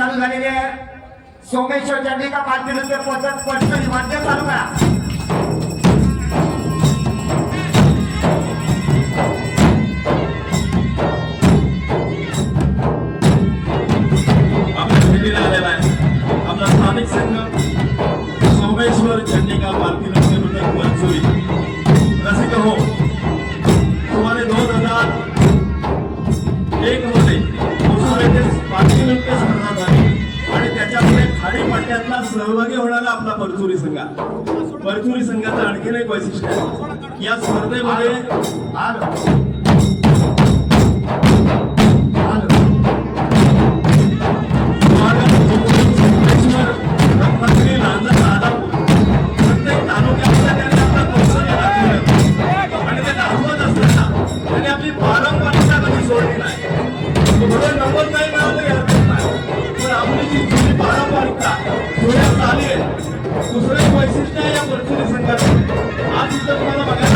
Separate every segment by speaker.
Speaker 1: चालू झालेले सोमेश्वर चंडिका माध्यम पोहोचत पटकरी मध्य चालू करा
Speaker 2: संघात परचुरी संघाचं आणखीन एक वैशिष्ट्य आहे. या स्पर्धेमध्ये आज आज तुम्हाला बघायला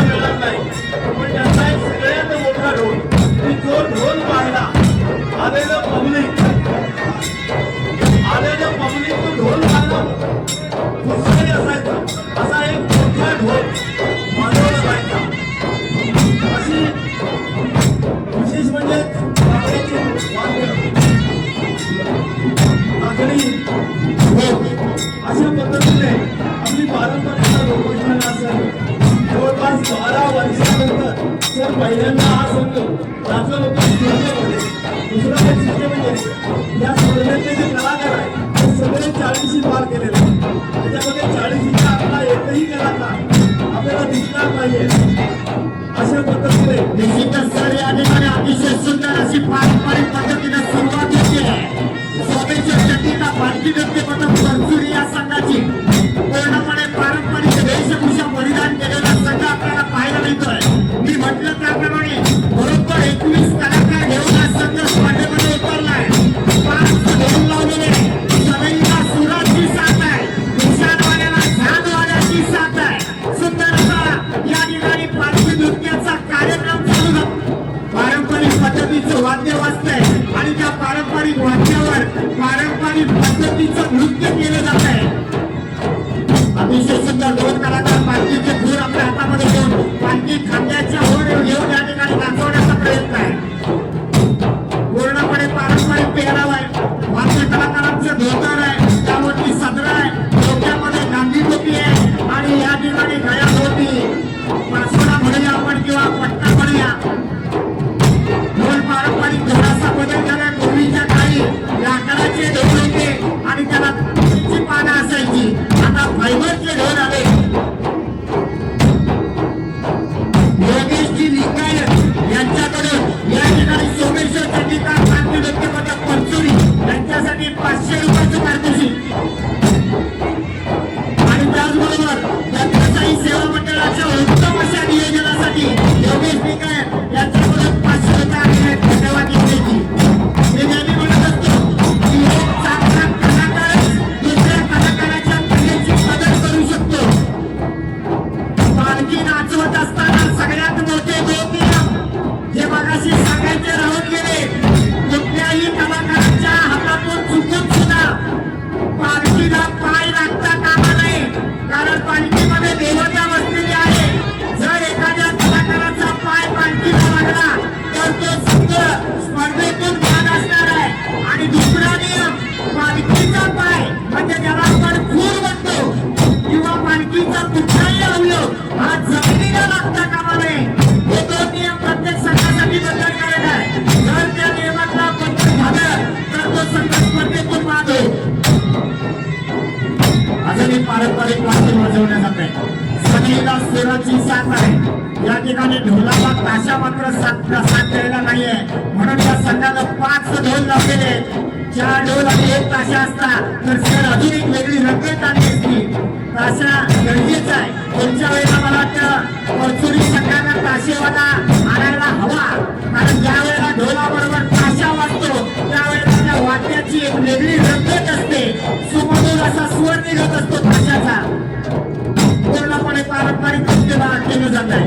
Speaker 2: म्हणजे
Speaker 1: ज्याला आपण पूर म्हणतो किंवा पालखीचा कुठलाही अवयव हा जमिनीला लागता कामा नये हे दोन नियम प्रत्येक संघासाठी बदल करायचा आहे. जर त्या नियमातला बदल झालं तर तो संघ स्पर्धेतून बाद होईल अजून एक पारंपरिक वाद्य वाजवण्याचा प्रयत्न संगीता सुराची साथ आहे. या ठिकाणी ढोलाला ताशा मात्र साथ द्यायला नाहीये. म्हणून त्या संघाला पाच ढोल लागलेले चार ढोल आणि एक ताशा असतात. तर सर अजून एक वेगळी रंगत आली असती. ताशा गरजेच आहे. त्यांच्या वेळेला मला वाटतं परचुरी संघाला ताशेवाला आणायला हवा. कारण ज्यावेळेला ढोलाबरोबर ताशा वाजतो त्यावेळेला त्या वाद्याची एक वेगळी रंगत असते. सुमधूर असा स्वर निघत असतो ताशाचा. पारंपरिक नृत्य केलं जात आहे.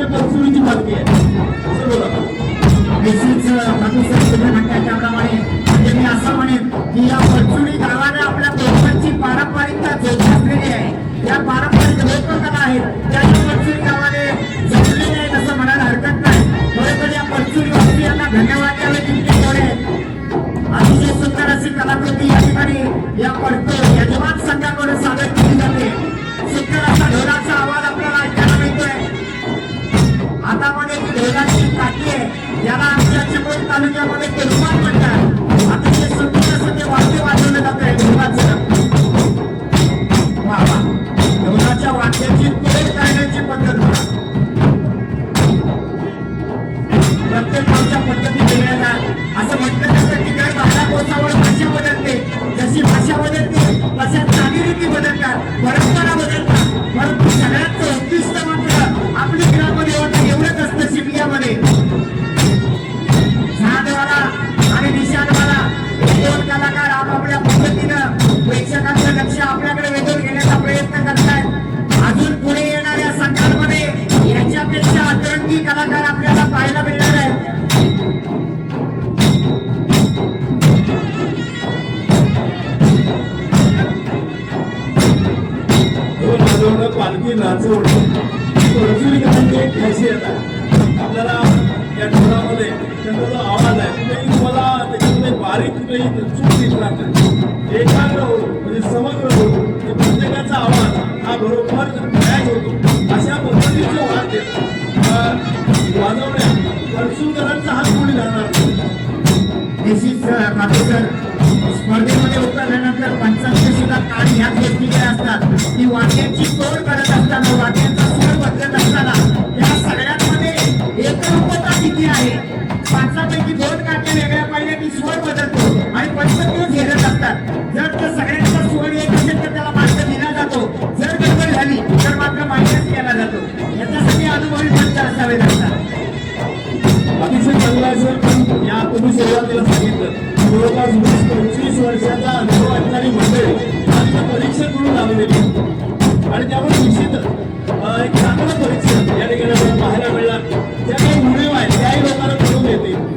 Speaker 1: म्हणजे मंजुरीची बातमी आहे. असं बोला.
Speaker 2: aguantar. आपल्याला पाहायला मिळणार
Speaker 1: आहे. हो, पालखी नाचवण ही गाण्याची एक आपल्याला या ठिकाणामध्ये त्यांचा जो आवाज आहे. कुठेही तुम्हाला त्याच्यामध्ये बारीक कुठेही चूक दिसणार नाही एकाग्र होतो म्हणजे समग्र होतो प्रत्येकाचा आवाज हा बरोबर मॅच होतो
Speaker 2: दिस इज स्पर्धेमध्ये उत्तर झाल्यानंतर पंचांचे सुद्धा कार्ड याच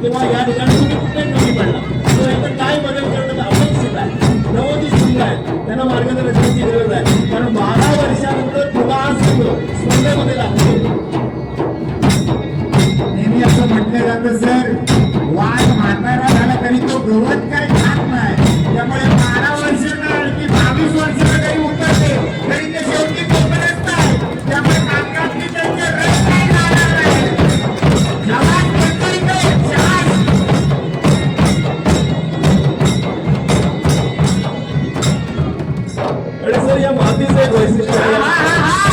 Speaker 2: They want to get Ah!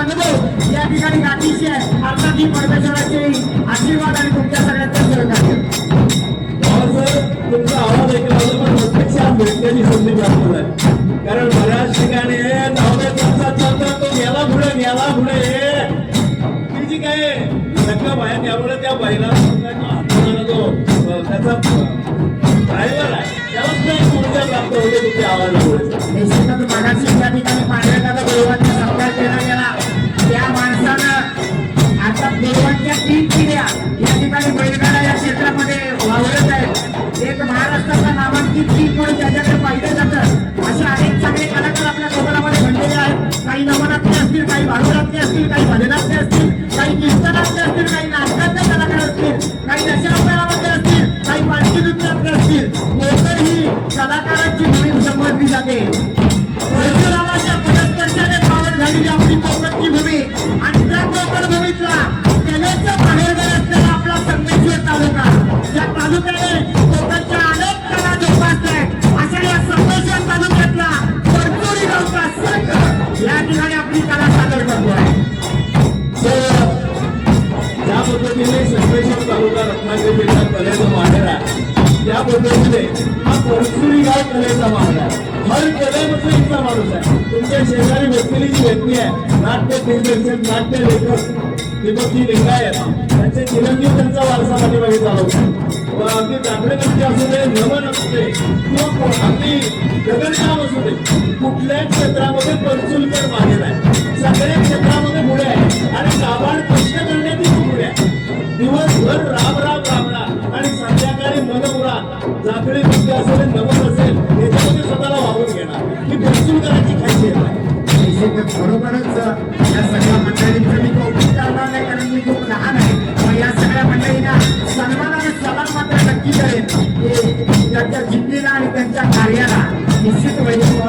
Speaker 2: अनुभव
Speaker 1: या ठिकाणी
Speaker 2: गाठीशी आहे. अर्थात ही परमेश्वराचे आशीर्वाद आणि तुमच्या सगळ्यांचा सहकार्य
Speaker 1: तुमचा आवाज ऐकला होता पण प्रत्यक्षात भेटण्याची संधी प्राप्त झाली कारण बऱ्याच ठिकाणी तो याला पुढे याला पुढे. ती जी काय रक्कम आहे त्यामुळे त्या बाईला जो त्याचा ड्रायव्हर आहे. त्याला पुढच्या प्राप्त होते तुमच्या आवाजामुळे.
Speaker 2: निश्चितच त्या ठिकाणी
Speaker 1: इथला माणूस आहे. तुमच्या शेजारी व्यक्तीली जी व्यक्ती आहे. नाट्य दिग्दर्शक नाट्य लेखक दीपकजी लिंगायत. त्यांचे चिरंजीव त्यांचा वारसा पाठीमागे चालवतो. अगदी दाखले असू दे नमन असू दे किंवा अगदी गगनकाम असू दे कुठल्याच क्षेत्रामध्ये परचुलकर मागे आहे. सगळ्या क्षेत्रामध्ये पुढे आहे. आणि गावाड प्रश्न करण्याची पुढे आहे. दिवसभर राब राब राबणार आणि संध्याकाळी मनमुरा जाखळी नृत्य असेल नमन असेल याच्यामध्ये
Speaker 2: स्वतः बरोबरच या सगळ्या मंडळींचं मी कौतुक करणार नाही कारण मी खूप लहान आहे. पण या सगळ्या मंडळींना सन्मानाने सलाम मात्र नक्की करेन. त्यांच्या जिद्दीला आणि त्यांच्या कार्याला निश्चित
Speaker 1: वैभव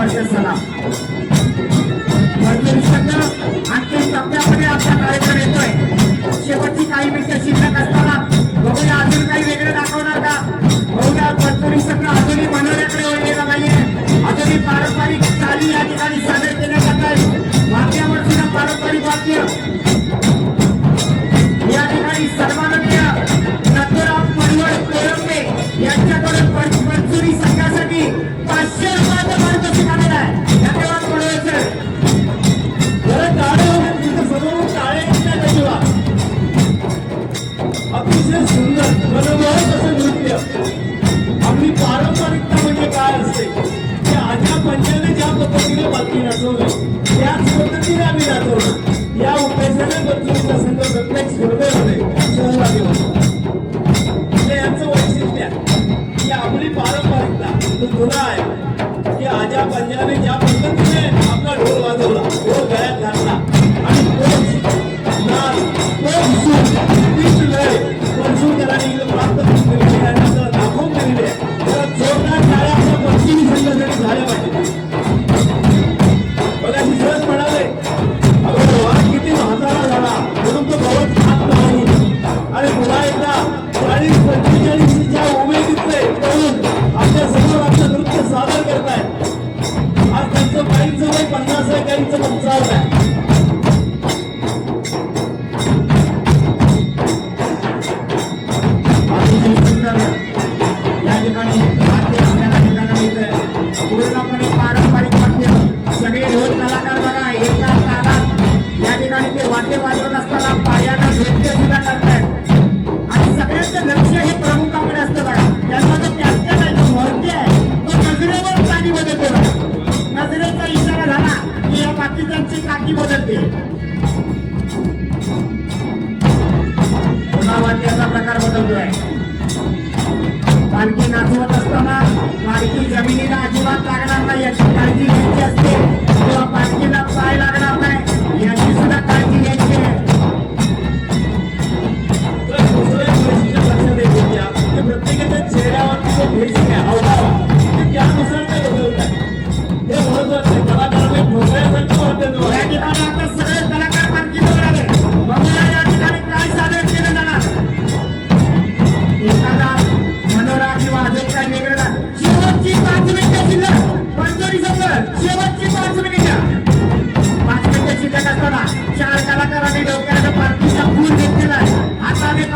Speaker 1: 样。Кунаєв.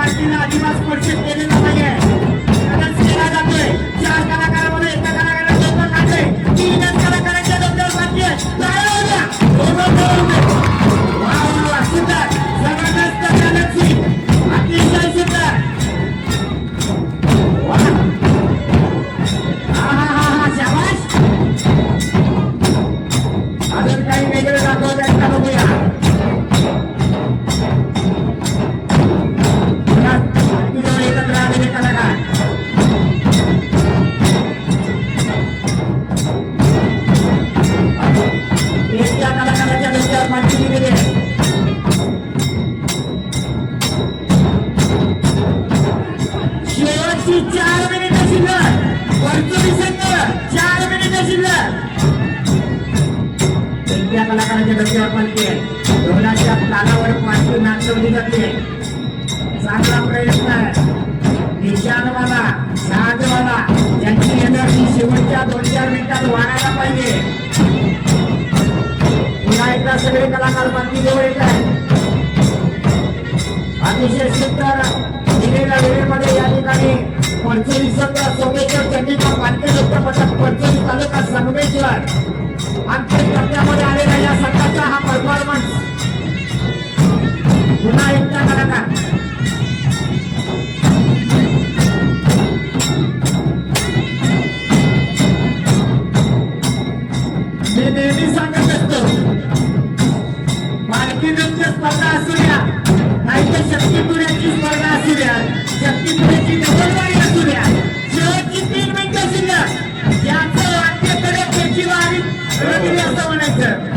Speaker 1: पाटील आदिवास परिषद केलेला नाही आहे
Speaker 2: या कलाकाराच्या आहे शेवटची चार मिनिट शिल्लक. वर्तुळी तालावर पाठी नाचवली जाते चांगला प्रयत्न आहे निशानवाला जहाजवाला यांची एनर्जी शेवटच्या दोन चार मिनिटात वाढायला पाहिजे आता सगळे कलाकार बांधीजवळ येत आहेत. अतिशय सुंदर दिलेल्या वेळेमध्ये या ठिकाणी पंचवीस सत्र सोमेश्वर चंडीका पालखी चित्रपटात पंचवीस तालुका संगमेश्वर. आंतरिक टप्प्यामध्ये आलेला या संघाचा हा परफॉर्मन्स पुन्हा एकदा कलाकार. शक्तीपुराची स्पर्धा असू द्या. शक्तीपुराची डबलवाडी असू द्या. शेवटची तीन मिनिटं शिल्लक. याचं वाक्य कडक त्याची वारी असं म्हणायचं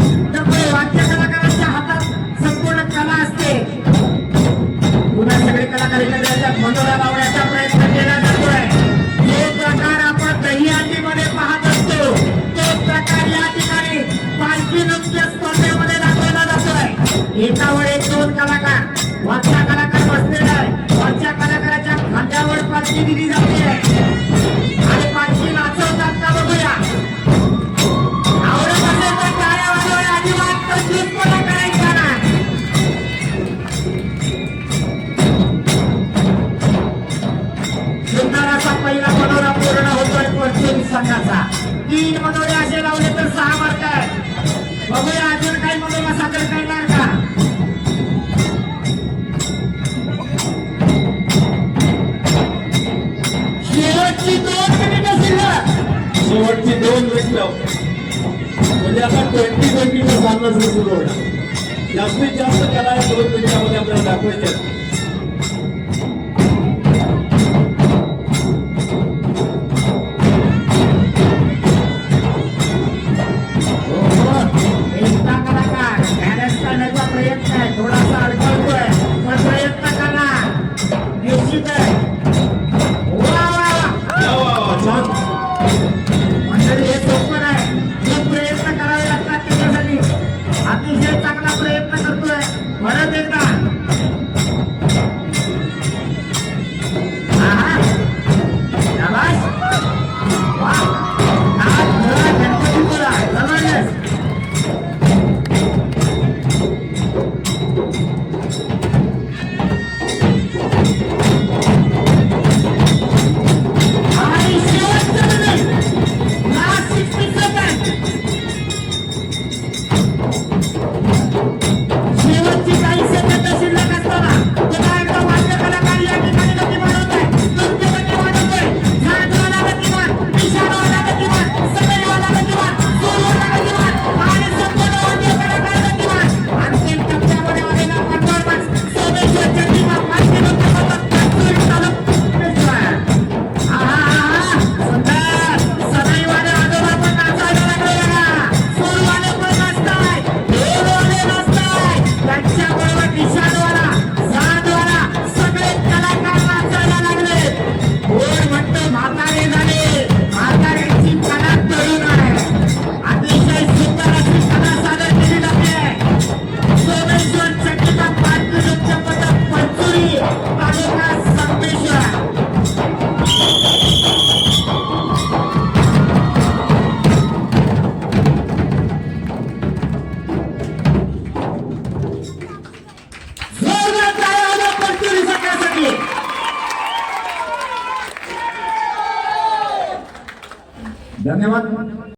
Speaker 2: तीन मजोरे असे लावले तर सहा मारतात. बघूया अजून काही मजोरा साखर करणार का शेवटची दोन मिनिटं शिल्लक
Speaker 1: शेवटची दोन मिनिटं. म्हणजे आता ट्वेंटी ट्वेंटीचा सामना सुरू होणार. जास्तीत जास्त त्याला दोन मिनिटामध्ये आपल्याला दाखवायचे